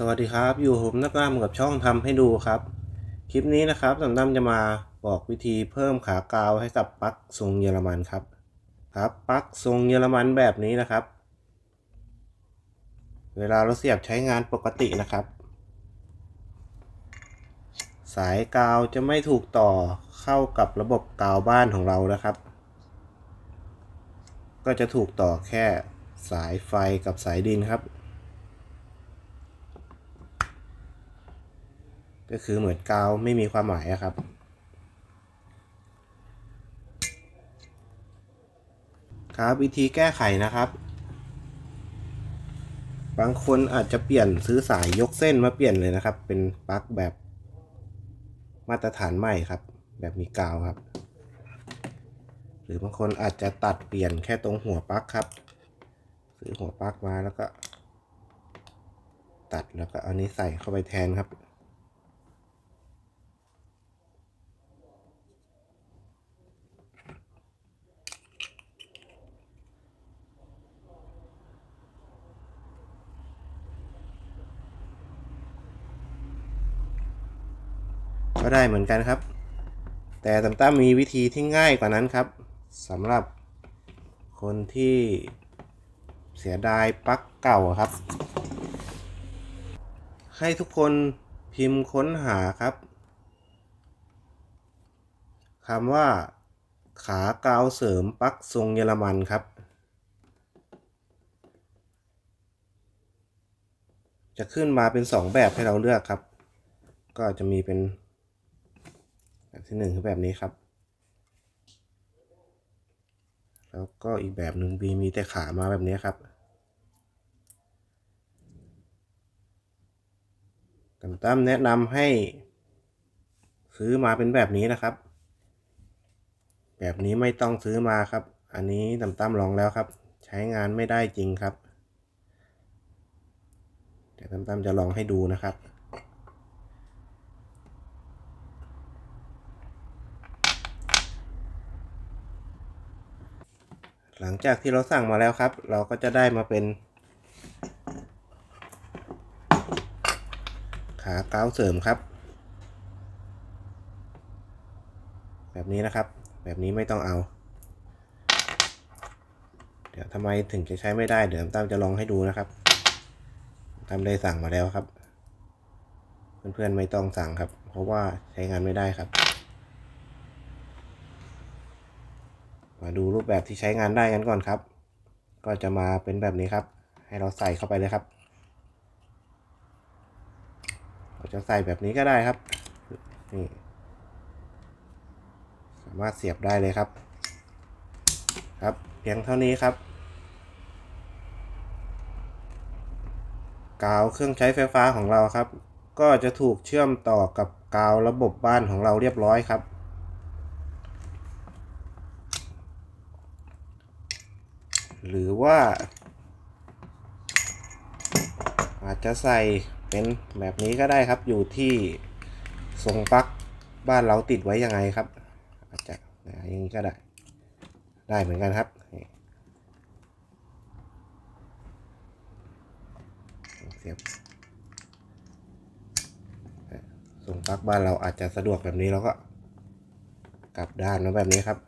สวัสดีครับ อยู่ผมนักล่ามกับช่องทำให้ดูครับ คลิปนี้นะครับสำนัมจะมาบอกวิธีเพิ่มขากาวให้กับปลั๊กทรงเยอรมันครับ ครับปลั๊กทรงเยอรมันแบบนี้นะครับ เวลาเราเสียบใช้งานปกตินะครับ สายกาวจะไม่ถูกต่อเข้ากับระบบกาวบ้านของเรานะครับ ก็จะถูกต่อแค่สายไฟกับสายดินครับ ก็คือเหมือนกาวไม่มีความหมายอะครับ ครับวิธีแก้ไขนะครับ บางคนอาจจะเปลี่ยนซื้อสายยกเส้นมาเปลี่ยนเลยนะครับ เป็นปลั๊กแบบมาตรฐานใหม่ครับ แบบมีกาวครับ หรือบางคนอาจจะตัดเปลี่ยนแค่ตรงหัวปลั๊กครับ ซื้อหัวปลั๊กมาแล้วก็ ตัดแล้วก็เอานี้ใส่เข้าไปแทนครับ ก็ได้เหมือนกันครับ แต่ตำตั้มมีวิธีที่ง่ายกว่านั้นครับสำหรับคนที่เสียดายปลั๊กเก่าครับ ให้ทุกคนพิมพ์ค้นหาครับคำว่า ขากาวเสริมปลั๊กทรงเยอรมันครับ จะขึ้นมาเป็น 2 แบบให้เราเลือกครับ ก็จะมีเป็น แบบที่หนึ่งคือแบบนี้ครับ แล้วก็อีกแบบหนึ่งบีมีแต่ขามาแบบนี้ครับตั้มตั้มแนะนำให้ ซื้อมาเป็นแบบนี้นะครับ แบบนี้ไม่ต้องซื้อมาครับ อันนี้ตั้มตั้มลองแล้วครับ ใช้งานไม่ได้จริงครับเดี๋ยวตั้มตั้มจะลองให้ดูนะครับ หลังจากที่เราสั่งมาแล้วครับ เราก็จะได้มาเป็น ขากาวเสริมครับ แบบนี้นะครับ แบบนี้ไม่ต้องเอา เดี๋ยวทำไมถึงจะใช้ไม่ได้ เดี๋ยวตั้มจะลองให้ดูนะครับตั้มได้สั่งมาแล้วครับ เพื่อนๆไม่ต้องสั่งครับ เพราะว่าใช้งานไม่ได้ครับ มาดูรูปแบบที่ใช้งานได้กันก่อนครับ ก็จะมาเป็นแบบนี้ครับ ให้เราใส่เข้าไปเลยครับเราจะใส่แบบนี้ก็ได้ครับนี่สามารถเสียบได้เลยครับ ครับ เพียงเท่านี้ครับ กาวเครื่องใช้ไฟฟ้าของเราครับ ก็จะถูกเชื่อมต่อกับกาวระบบบ้านของเราเรียบร้อยครับ หรือว่า อาจจะใส่เป็นแบบนี้ก็ได้ครับอยู่ที่ทรงปลั๊กบ้านเราติดไว้ยังไงครับ อาจจะอย่างนี้ก็ได้ ได้เหมือนกันครับเสียบทรงปลั๊กบ้านเราอาจจะสะดวกแบบนี้แล้วก็ กลับด้านมาแบบนี้ครับ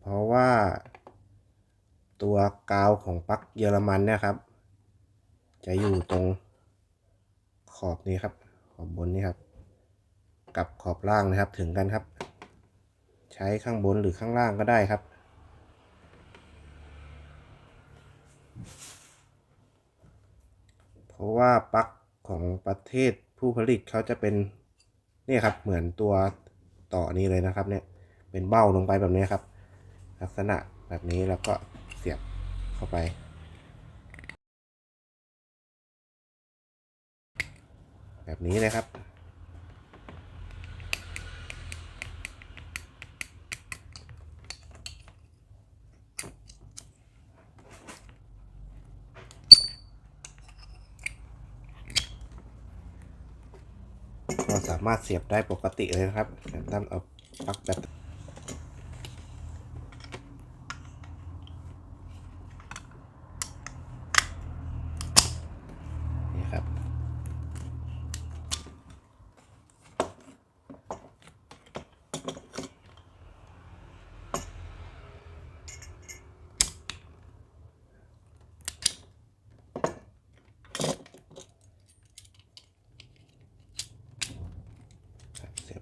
เพราะว่า ตัวกาวของปลั๊กเยอรมันนี่ยครับ จะอยู่ตรงขอบนี้ครับ ขอบบนนี้ครับ กับขอบล่างนะครับถึงกันครับ ใช้ข้างบนหรือข้างล่างก็ได้ครับเพราะว่าปลั๊กของประเทศผู้ผลิตเขาจะเป็นนี่ครับเหมือนตัวต่อนี้เลยนะครับเนี่ยเป็นเบ้าลงไปแบบนี้ครับ ลักษณะแบบนี้แล้วก็เสียบเข้าไป แบบนี้เลยครับ ก็สามารถเสียบได้ปกติเลยนะครับแต่ต้งเอาปลั๊กแบบ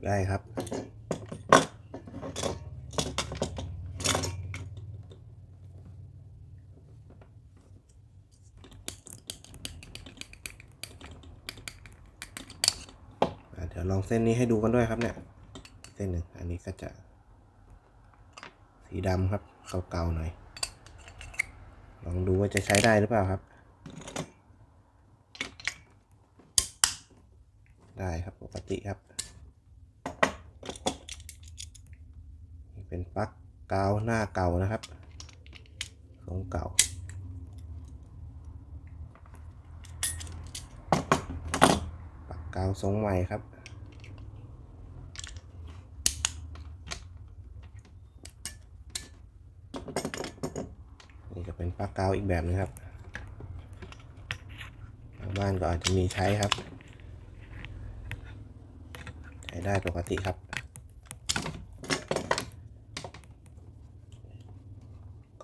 ได้ครับ เดี๋ยวลองเส้นนี้ให้ดูกันด้วยครับเนี่ย เส้นหนึ่งอันนี้ก็จะ สีดำครับเก่าๆหน่อย ลองดูว่าจะใช้ได้หรือเปล่าครับ ได้ครับปกติครับ เป็นปลั๊กกาวหน้าเก่านะครับทรงเก่า ปลั๊กกาวทรงใหม่ครับนี่ก็เป็นปลั๊กกาวอีกแบบนึงครับทางบ้านก็อาจจะมีใช้ครับ ใช้ได้ปกติครับ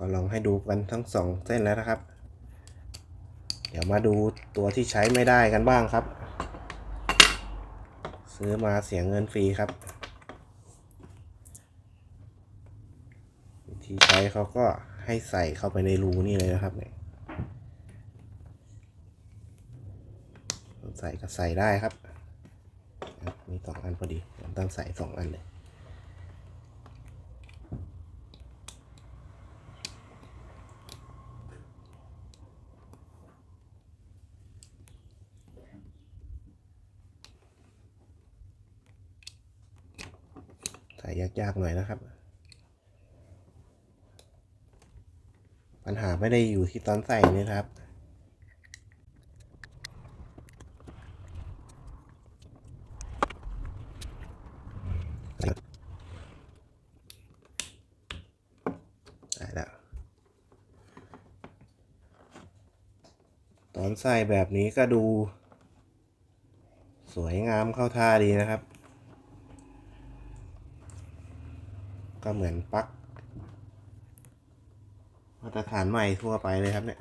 ก็ลองให้ดูกันทั้งสองเส้นแล้วนะครับ เดี๋ยวมาดูตัวที่ใช้ไม่ได้กันบ้างครับ ซื้อมาเสียเงินฟรีครับ วิธีใช้เขาก็ให้ใส่เข้าไปในรูนี่เลยนะครับเนี่ยใส่ก็ใส่ได้ครับ มีสองอันพอดีผมต้องใส่สองอันเลย ใส่ยากๆหน่อยนะครับ ปัญหาไม่ได้อยู่ที่ตอนใส่นี่นะครับได้แล้วตอนใส่แบบนี้ก็ดู สวยงามเข้าท่าดีนะครับ ก็เหมือนปลั๊กมาตรฐานใหม่ทั่วไปเลยครับเนี่ย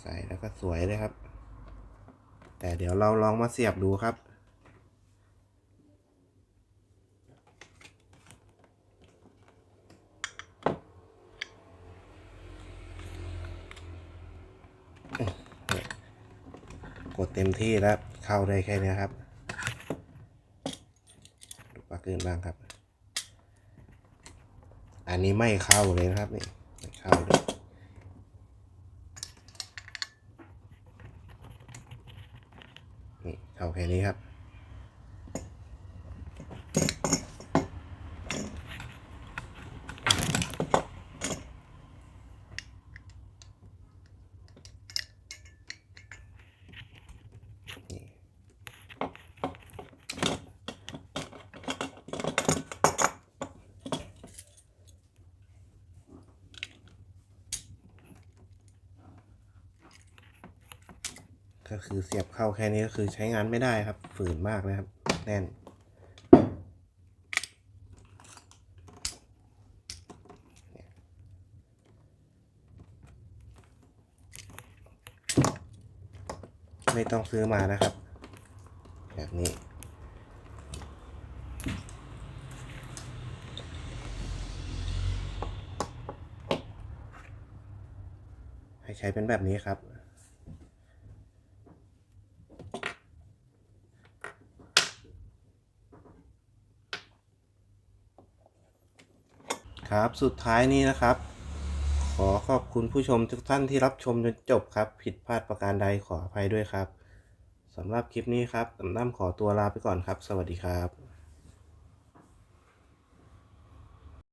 ใส่แล้วก็สวยเลยครับ แต่เดี๋ยวเราลองมาเสียบดูครับกดเต็มที่แล้วเข้าได้แค่นี้ครับ ดูปลั๊กอื่นบ้างครับ อันนี้ไม่เข้าเลยนะครับนี่ไม่เข้าเลยนี่เข้าแค่นี้ครับ ก็คือเสียบเข้าแค่นี้ก็คือใช้งานไม่ได้ครับ ฝืนมากเลยครับ แน่น ไม่ต้องซื้อมานะครับ แบบนี้ให้ใช้เป็นแบบนี้ครับ ครับ สุดท้ายนี้นะครับ ขอขอบคุณผู้ชมทุกท่านที่รับชมจนจบครับ ผิดพลาดประการใดขออภัยด้วยครับสำหรับคลิปนี้ครับน้ำขอตัวลาไปก่อนครับ สวัสดีครับ